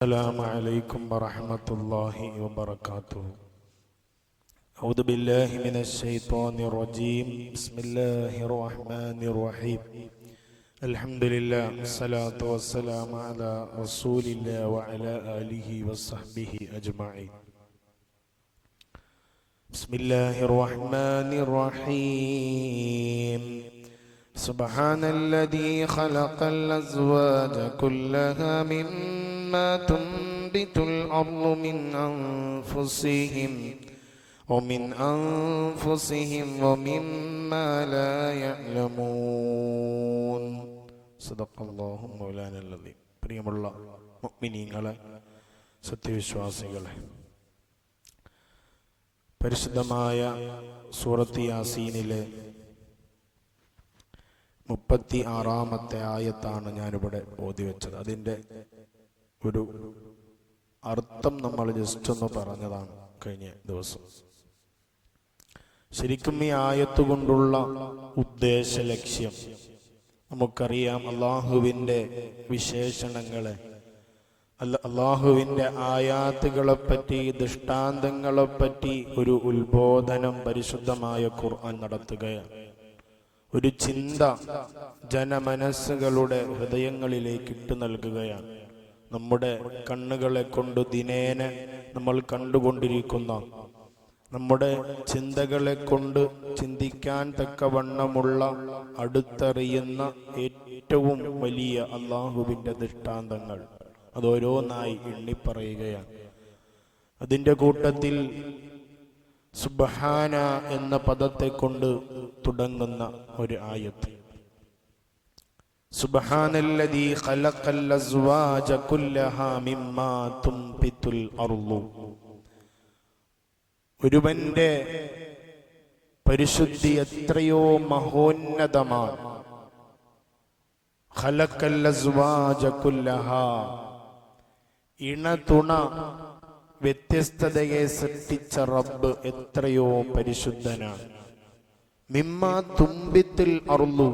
السلام عليكم ورحمة الله وبركاته. أعوذ بالله من الشيطان الرجيم. بسم الله الرحمن الرحيم. الحمد لله والصلاة والسلام على رسول الله وعلى آله وصحبه أجمعين. بسم الله الرحمن الرحيم. سبحان الذي خلق الأزواج كلها مما تنبت الأرض من أنفسهم ومن أنفسهم ومما لا يعلمون صدق الله مولانا الذي പ്രിയമുള്ള മുഅ്മിനീങ്ങളെ സത്യവിശ്വാസികളെ പരിശുദ്ധമായ സൂറത്ത് യാസീനിലെ മുപ്പത്തി ആറാമത്തെ ആയത്താണ് ഞാനിവിടെ ഓതി വെച്ചത് അതിൻ്റെ ഒരു അർത്ഥം നമ്മൾ ജസ്റ്റ് ഒന്ന് പറഞ്ഞതാണ് കഴിഞ്ഞ ദിവസം. ശരിക്കും ഈ ആയത്ത് കൊണ്ടുള്ള ഉദ്ദേശ ലക്ഷ്യം നമുക്കറിയാം അള്ളാഹുവിന്റെ വിശേഷണങ്ങളെ. അല്ല അള്ളാഹുവിന്റെ ആയാത്തുകളെപ്പറ്റി ദൃഷ്ടാന്തങ്ങളെപ്പറ്റി ഒരു ഉത്ബോധനം പരിശുദ്ധമായ ഖുർആൻ നടത്തുകയാണ്. ഒരു ചിന്ത ജനമനസ്സുകളുടെ ഹൃദയങ്ങളിലേക്ക് ഇട്ടു നൽകുകയാണ്. നമ്മുടെ കണ്ണുകളെ കൊണ്ട് ദിനേന നമ്മൾ കണ്ടുകൊണ്ടിരിക്കുന്ന. നമ്മുടെ ചിന്തകളെ കൊണ്ട് ചിന്തിക്കാൻ തക്കവണ്ണമുള്ള അടുത്തറിയുന്ന ഏറ്റവും വലിയ അള്ളാഹുവിന്റെ ദൃഷ്ടാന്തങ്ങൾ. അതോരോന്നായി എണ്ണിപ്പറയുകയാണ്. അതിന്റെ കൂട്ടത്തിൽ സുബഹാന എന്ന പദത്തെ കൊണ്ട് തുടങ്ങുന്ന ഒരു ആയത്ത്. സുബഹാനല്ലദീ ഖലഖൽ അസ്വാജ കുല്ലഹാ മിമ്മാ തുംബിതുൽ അർളു ഒരുവന്റെ പരിശുദ്ധി എത്രയോ മഹോന്നതമാണ്. ഇണതുണ വ്യത്യസ്തതയെ സൃഷ്ടിച്ച റബ്ബ് എത്രയോ പരിശുദ്ധനാണ്. മിമ്മ തുമ്പിത്തിൽ അറുള്ളു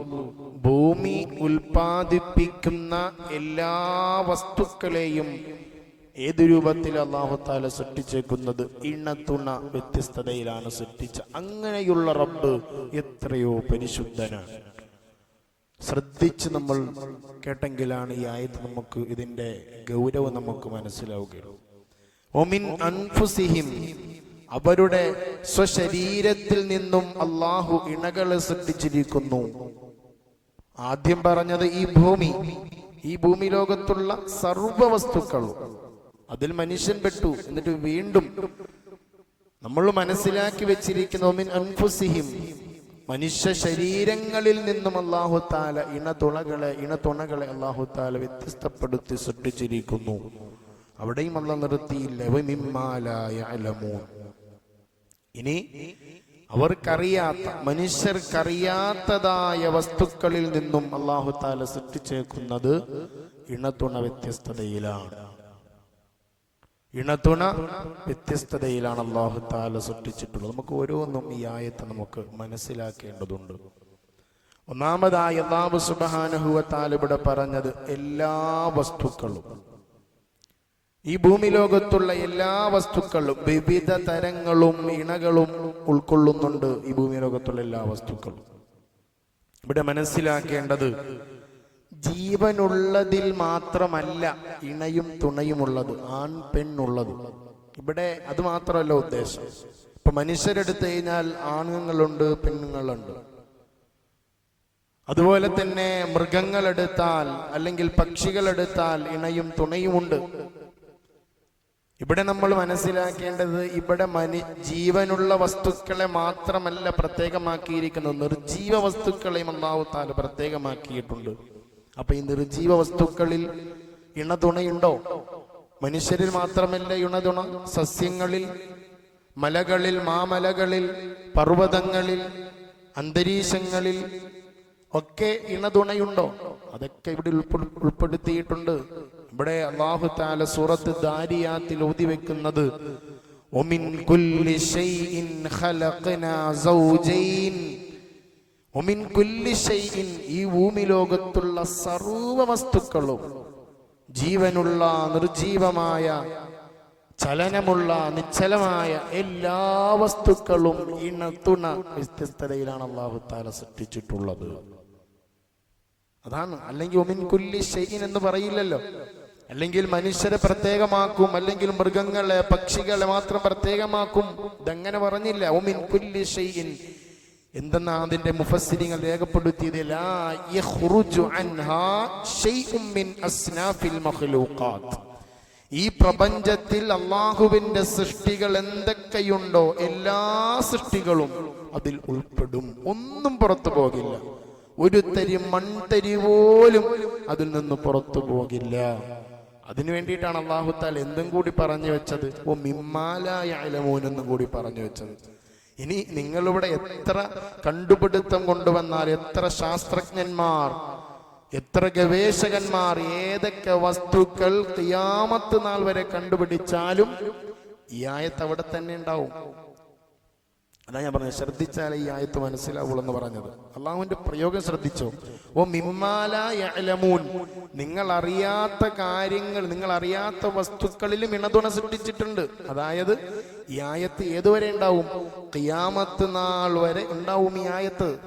ഭൂമി ഉൽപാദിപ്പിക്കുന്ന എല്ലാ വസ്തുക്കളെയും ഏത് രൂപത്തിൽ അള്ളാഹുത്താല സൃഷ്ടിച്ചേക്കുന്നത്? ഇണത്തുണ വ്യത്യസ്തതയിലാണ് സൃഷ്ടിച്ച. അങ്ങനെയുള്ള റബ്ബ് എത്രയോ പരിശുദ്ധനാണ്. ശ്രദ്ധിച്ച് നമ്മൾ കേട്ടെങ്കിലാണ് ഈ ആയത് നമുക്ക് ഇതിന്റെ ഗൗരവം നമുക്ക് മനസ്സിലാവുകയുള്ളൂ. അൻഫുസിഹിം അവരുടെ സ്വശരീരത്തിൽ നിന്നും അള്ളാഹു ഇണകളെ സൃഷ്ടിച്ചിരിക്കുന്നു. ആദ്യം പറഞ്ഞത് ഈ ഭൂമി ഈ ഭൂമി ലോകത്തുള്ള സർവ വസ്തുക്കളും. അതിൽ മനുഷ്യൻ പെട്ടു എന്നിട്ട് വീണ്ടും നമ്മൾ മനസ്സിലാക്കി വെച്ചിരിക്കുന്ന ഒമിൻ അൻഫുസിഹിം. മനുഷ്യ ശരീരങ്ങളിൽ നിന്നും അള്ളാഹു താല ഇണതുണകളെ ഇണതുണകളെ അള്ളാഹു താല വ്യത്യസ്തപ്പെടുത്തി സൃഷ്ടിച്ചിരിക്കുന്നു. അവിടെയും അല്ല നിർത്തിയില്ല. ഇനി അവർക്കറിയാത്ത മനുഷ്യർക്കറിയാത്തതായ വസ്തുക്കളിൽ നിന്നും അള്ളാഹു താല സൃഷ്ടിച്ചേക്കുന്നത് ഇണതുണ വ്യത്യസ്തതയിലാണ്. ഇണതുണ വ്യത്യസ്തതയിലാണ് അള്ളാഹു താല സൃഷ്ടിച്ചിട്ടുള്ളത്. നമുക്ക് ഓരോന്നും ഈ ആയത്തെ നമുക്ക് മനസ്സിലാക്കേണ്ടതുണ്ട്. ഒന്നാമതായി അള്ളാഹു സുബാനഹുവ താലിവിടെ പറഞ്ഞത് എല്ലാ വസ്തുക്കളും ഈ ഭൂമി ലോകത്തുള്ള എല്ലാ വസ്തുക്കളും വിവിധ തരങ്ങളും ഇണകളും ഉൾക്കൊള്ളുന്നുണ്ട് ഈ ഭൂമി ലോകത്തുള്ള എല്ലാ വസ്തുക്കളും. ഇവിടെ മനസ്സിലാക്കേണ്ടത് ജീവനുള്ളതിൽ മാത്രമല്ല ഇണയും തുണയുമുള്ളത് ആൺ പെണ്ണുള്ളത് ഇവിടെ അത് മാത്രമല്ല ഉദ്ദേശം. ഇപ്പൊ മനുഷ്യരെടുത്തു കഴിഞ്ഞാൽ ആണുങ്ങളുണ്ട് പെണ്ണുങ്ങളുണ്ട്. അതുപോലെ തന്നെ മൃഗങ്ങളെടുത്താൽ അല്ലെങ്കിൽ പക്ഷികളെടുത്താൽ ഇണയും തുണയുമുണ്ട്. ഇവിടെ നമ്മൾ മനസ്സിലാക്കേണ്ടത് ഇവിടെ മനി ജീവനുള്ള വസ്തുക്കളെ മാത്രമല്ല പ്രത്യേകമാക്കിയിരിക്കുന്നത്. നിർജീവ വസ്തുക്കളെയും ഒന്നാവത്താൽ പ്രത്യേകമാക്കിയിട്ടുണ്ട്. അപ്പൊ ഈ നിർജീവ വസ്തുക്കളിൽ ഇണതുണയുണ്ടോ? മനുഷ്യരിൽ മാത്രമല്ല ഇണതുണ. സസ്യങ്ങളിൽ മലകളിൽ മാമലകളിൽ പർവതങ്ങളിൽ അന്തരീക്ഷങ്ങളിൽ ഒക്കെ ഇണതുണയുണ്ടോ? അതൊക്കെ ഇവിടെ ഉൾപ്പെടുത്തിയിട്ടുണ്ട്. ഇവിടെ അള്ളാഹു താല സൂറത്ത് ദാരിയാത്തിൽ ഓതി വെക്കുന്നത് ഖലഖനാ സൗജൈൻ ഒമിൻ കുല്ലി ഷൈഇൻ ഈ ഭൂമി ലോകത്തുള്ള സർവ വസ്തുക്കളും ജീവനുള്ള നിർജീവമായ ചലനമുള്ള നിശ്ചലമായ എല്ലാ വസ്തുക്കളും ഇണത്തുണ വ്യത്യസ്തതയിലാണ് അള്ളാഹു താല സൃഷ്ടിച്ചിട്ടുള്ളത്. അതാണ്. അല്ലെങ്കിൽ ഒമിൻ കുല്ലി ഷെയ്ൻ എന്ന് പറയില്ലല്ലോ. അല്ലെങ്കിൽ മനുഷ്യരെ പ്രത്യേകമാക്കും അല്ലെങ്കിൽ മൃഗങ്ങളെ പക്ഷികളെ മാത്രം പ്രത്യേകമാക്കും. ഇതങ്ങനെ പറഞ്ഞില്ല. ഒമിൻ കുല്ലി ഷെയ്ൻ എന്തെന്നാ അതിന്റെ മുഫസ്സിരിങ്ങൾ രേഖപ്പെടുത്തിയത്? ഈ പ്രപഞ്ചത്തിൽ അള്ളാഹുവിന്റെ സൃഷ്ടികൾ എന്തൊക്കെയുണ്ടോ എല്ലാ സൃഷ്ടികളും അതിൽ ഉൾപ്പെടും. ഒന്നും പുറത്തു പോകില്ല. ഒരു തരി മൺതരി പോലും അതിൽ നിന്ന് പുറത്തു പോകില്ല. അതിനു വേണ്ടിയിട്ടാണ് അള്ളാഹുത്താൽ എന്തും കൂടി പറഞ്ഞു വെച്ചത്. ഓ മിമ്മാലായ അലമൂനെന്നും കൂടി പറഞ്ഞു വെച്ചത്. ഇനി നിങ്ങളിവിടെ എത്ര കണ്ടുപിടുത്തം കൊണ്ടുവന്നാൽ എത്ര ശാസ്ത്രജ്ഞന്മാർ എത്ര ഗവേഷകന്മാർ ഏതൊക്കെ വസ്തുക്കൾ തിയാമത്ത് നാൾ വരെ കണ്ടുപിടിച്ചാലും ഈ ആയത്ത് അവിടെ തന്നെ ഉണ്ടാവും. അതാ ഞാൻ പറഞ്ഞത് ശ്രദ്ധിച്ചാലേ ഈ ആയത്ത് മനസ്സിലാവുള്ളൂ എന്ന് പറഞ്ഞത്. അള്ളാഹുവിന്റെ പ്രയോഗം ശ്രദ്ധിച്ചോ? ഓ മിമ്മാലൂൻ നിങ്ങൾ അറിയാത്ത കാര്യങ്ങൾ നിങ്ങൾ അറിയാത്ത വസ്തുക്കളിലും ഇണതുണ സൃഷ്ടിച്ചിട്ടുണ്ട്. അതായത് ഈ ആയത്ത് ഏതുവരെ ഉണ്ടാവും? കിയാമത്ത് നാൾ വരെ ഉണ്ടാവും ഈ ആയത്ത്.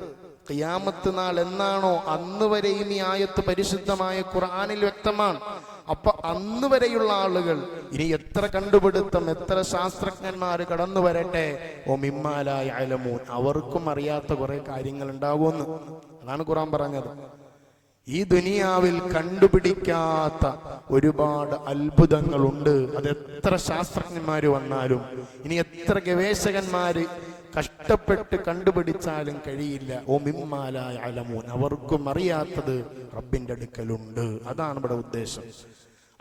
കിയാമത്ത് നാൾ എന്നാണോ? അന്ന് വരെയും ഈ ആയത്ത് പരിശുദ്ധമായ ഖുർആനിൽ വ്യക്തമാണ്. അപ്പൊ അന്ന് വരെയുള്ള ആളുകൾ ഇനി എത്ര കണ്ടുപിടുത്തം എത്ര ശാസ്ത്രജ്ഞന്മാർ കടന്നു വരട്ടെ? ഓ മിമ്മാലായ അലമൂൻ അവർക്കും അറിയാത്ത കുറെ കാര്യങ്ങൾ ഉണ്ടാകുമെന്ന് അതാണ് ഖുർആൻ പറഞ്ഞത്. ഈ ദുനിയാവിൽ കണ്ടുപിടിക്കാത്ത ഒരുപാട് അത്ഭുതങ്ങളുണ്ട്. അത് എത്ര ശാസ്ത്രജ്ഞന്മാർ വന്നാലും ഇനി എത്ര ഗവേഷകന്മാര് കഷ്ടപ്പെട്ട് കണ്ടുപിടിച്ചാലും കഴിയില്ല. ഓ മിമ്മാലായ അലമൂൻ. അവർക്കും അറിയാത്തത് റബ്ബിന്റെ അടുക്കലുണ്ട്. അതാണ് ഇവിടെ ഉദ്ദേശം.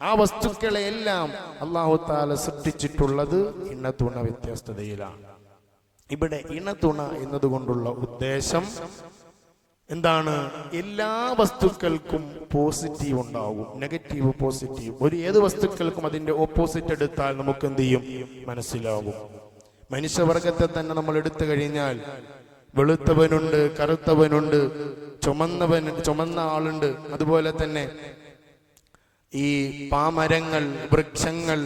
ആ വസ്തുക്കളെ എല്ലാം അള്ളാഹു താല സൃഷ്ടിച്ചിട്ടുള്ളത് ഇണതുണ വ്യത്യസ്തതയിലാണ്. ഇവിടെ ഇണതുണ എന്നതുകൊണ്ടുള്ള ഉദ്ദേശം എന്താണ്? എല്ലാ വസ്തുക്കൾക്കും പോസിറ്റീവ് ഉണ്ടാവും നെഗറ്റീവ് പോസിറ്റീവ് ഒരു ഏത് വസ്തുക്കൾക്കും അതിന്റെ ഓപ്പോസിറ്റ് എടുത്താൽ നമുക്ക് എന്ത് ചെയ്യും? മനസ്സിലാവും മനുഷ്യവർഗത്തെ തന്നെ നമ്മൾ എടുത്തു കഴിഞ്ഞാൽ വെളുത്തവനുണ്ട് കറുത്തവനുണ്ട് ചുമന്നവൻ ചുമന്ന ആളുണ്ട്. അതുപോലെ തന്നെ ഈ പാമരങ്ങൾ വൃക്ഷങ്ങൾ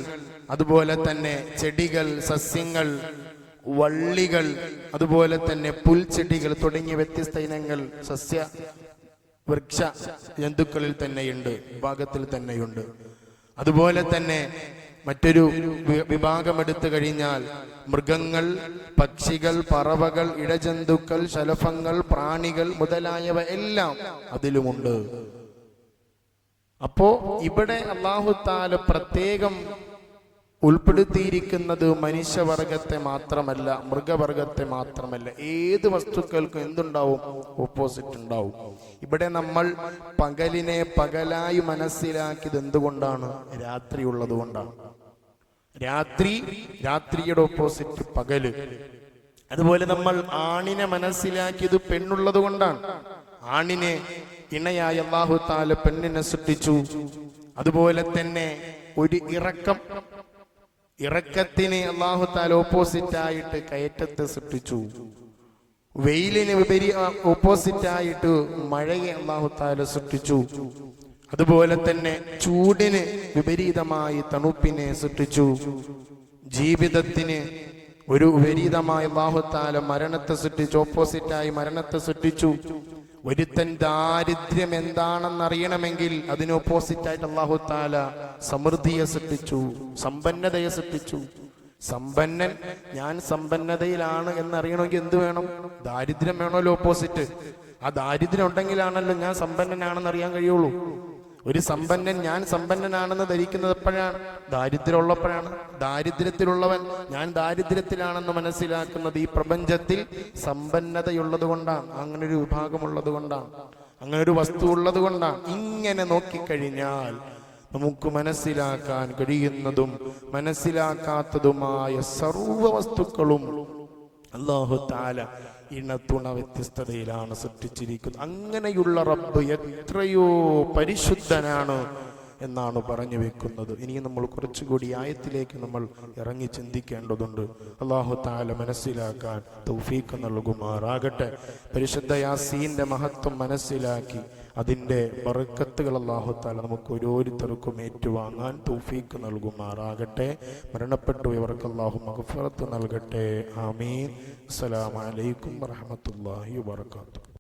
അതുപോലെ തന്നെ ചെടികൾ സസ്യങ്ങൾ വള്ളികൾ അതുപോലെ തന്നെ പുൽച്ചെടികൾ തുടങ്ങിയ വ്യത്യസ്ത ഇനങ്ങൾ സസ്യ വൃക്ഷ ജന്തുക്കളിൽ തന്നെയുണ്ട് ഭാഗത്തിൽ തന്നെയുണ്ട്. അതുപോലെ തന്നെ മറ്റൊരു വിഭാഗമെടുത്തു കഴിഞ്ഞാൽ മൃഗങ്ങൾ പക്ഷികൾ പറവകൾ ഇടജന്തുക്കൾ ശലഭങ്ങൾ പ്രാണികൾ മുതലായവ എല്ലാം അതിലുമുണ്ട്. അപ്പോ ഇവിടെ അള്ളാഹുത്താല പ്രത്യേകം ഉൾപ്പെടുത്തിയിരിക്കുന്നത് മനുഷ്യവർഗത്തെ മാത്രമല്ല മൃഗവർഗത്തെ മാത്രമല്ല. ഏത് വസ്തുക്കൾക്കും എന്തുണ്ടാവും? ഓപ്പോസിറ്റ് ഉണ്ടാവും. ഇവിടെ നമ്മൾ പകലിനെ പകലായി മനസ്സിലാക്കിയത് എന്തുകൊണ്ടാണ്? രാത്രി കൊണ്ടാണ് രാത്രി രാത്രിയുടെ ഓപ്പോസിറ്റ് പകൽ. അതുപോലെ നമ്മൾ ആണിനെ മനസ്സിലാക്കിയത് പെണ്ണുള്ളത് കൊണ്ടാണ്. ആണിനെ ഇണയായ അള്ളാഹു താല പെണ്ണിനെ സൃഷ്ടിച്ചു. അതുപോലെ തന്നെ ഒരു ഇറക്കം ഇറക്കത്തിന് അള്ളാഹു താല ഓപ്പോസിറ്റ് ആയിട്ട് കയറ്റത്തെ സൃഷ്ടിച്ചു. വെയിലിന് വിപരീ ഓപ്പോസിറ്റ് ആയിട്ട് മഴയെ അള്ളാഹു താല സൃഷ്ടിച്ചു. അതുപോലെ തന്നെ ചൂടിന് വിപരീതമായി തണുപ്പിനെ സൃഷ്ടിച്ചു. ജീവിതത്തിന് ഒരു വിപരീതമായ ബാഹുത്താല മരണത്തെ സൃഷ്ടിച്ചു ഓപ്പോസിറ്റായി മരണത്തെ സൃഷ്ടിച്ചു. ഒരുത്തൻ ദാരിദ്ര്യം എന്താണെന്ന് അറിയണമെങ്കിൽ അതിന് ഓപ്പോസിറ്റായിട്ട് അള്ളാഹുത്താല സമൃദ്ധിയെ സൃഷ്ടിച്ചു സമ്പന്നതയെ സൃഷ്ടിച്ചു. സമ്പന്നൻ ഞാൻ സമ്പന്നതയിലാണ് എന്നറിയണമെങ്കിൽ എന്ത് വേണം? ദാരിദ്ര്യം വേണമല്ലോ ഓപ്പോസിറ്റ് ആ ദാരിദ്ര്യം ഉണ്ടെങ്കിലാണല്ലോ ഞാൻ സമ്പന്നനാണെന്ന് അറിയാൻ കഴിയുള്ളൂ. ഒരു സമ്പന്നൻ ഞാൻ സമ്പന്നനാണെന്ന് ധരിക്കുന്നത് എപ്പോഴാണ് ദാരിദ്ര്യമുള്ളപ്പോഴാണ്. ദാരിദ്ര്യത്തിലുള്ളവൻ ഞാൻ ദാരിദ്ര്യത്തിലാണെന്ന് മനസ്സിലാക്കുന്നത് ഈ പ്രപഞ്ചത്തിൽ സമ്പന്നതയുള്ളത് കൊണ്ടാണ് അങ്ങനെ ഒരു വിഭാഗമുള്ളത് കൊണ്ടാണ് അങ്ങനെ ഒരു വസ്തു ഉള്ളത് കൊണ്ടാണ് ഇങ്ങനെ നോക്കിക്കഴിഞ്ഞാൽ നമുക്ക് മനസ്സിലാക്കാൻ കഴിയുന്നതും മനസ്സിലാക്കാത്തതുമായ സർവ വസ്തുക്കളും അള്ളാഹു താല ഇണത്തുണ വ്യത്യസ്തതയിലാണ് സൃഷ്ടിച്ചിരിക്കുന്നത്. അങ്ങനെയുള്ള റബ്ബ് എത്രയോ പരിശുദ്ധനാണ്. എന്നാണ് പറഞ്ഞു വെക്കുന്നത്. ഇനി നമ്മൾ കുറച്ചുകൂടി ആയത്തിലേക്ക് നമ്മൾ ഇറങ്ങി ചിന്തിക്കേണ്ടതുണ്ട്. അള്ളാഹു താല മനസ്സിലാക്കാൻ തൗഫീഖ് നൽകുമാറാകട്ടെ. പരിശുദ്ധ യാസീന്റെ മഹത്വം മനസ്സിലാക്കി അതിന്റെ ബറക്കത്തുകൾ അള്ളാഹു താല നമുക്ക് ഓരോരുത്തർക്കും ഏറ്റുവാങ്ങാൻ തൗഫീഖ് നൽകുമാറാകട്ടെ. മരണപ്പെട്ടു ഇവർക്ക് അള്ളാഹു മഹഫറത്ത് നൽകട്ടെ. ആമീൻ. അസ്സലാമലൈക്കും വറഹ്മത്തുള്ളാഹി വബറകാതുഹു.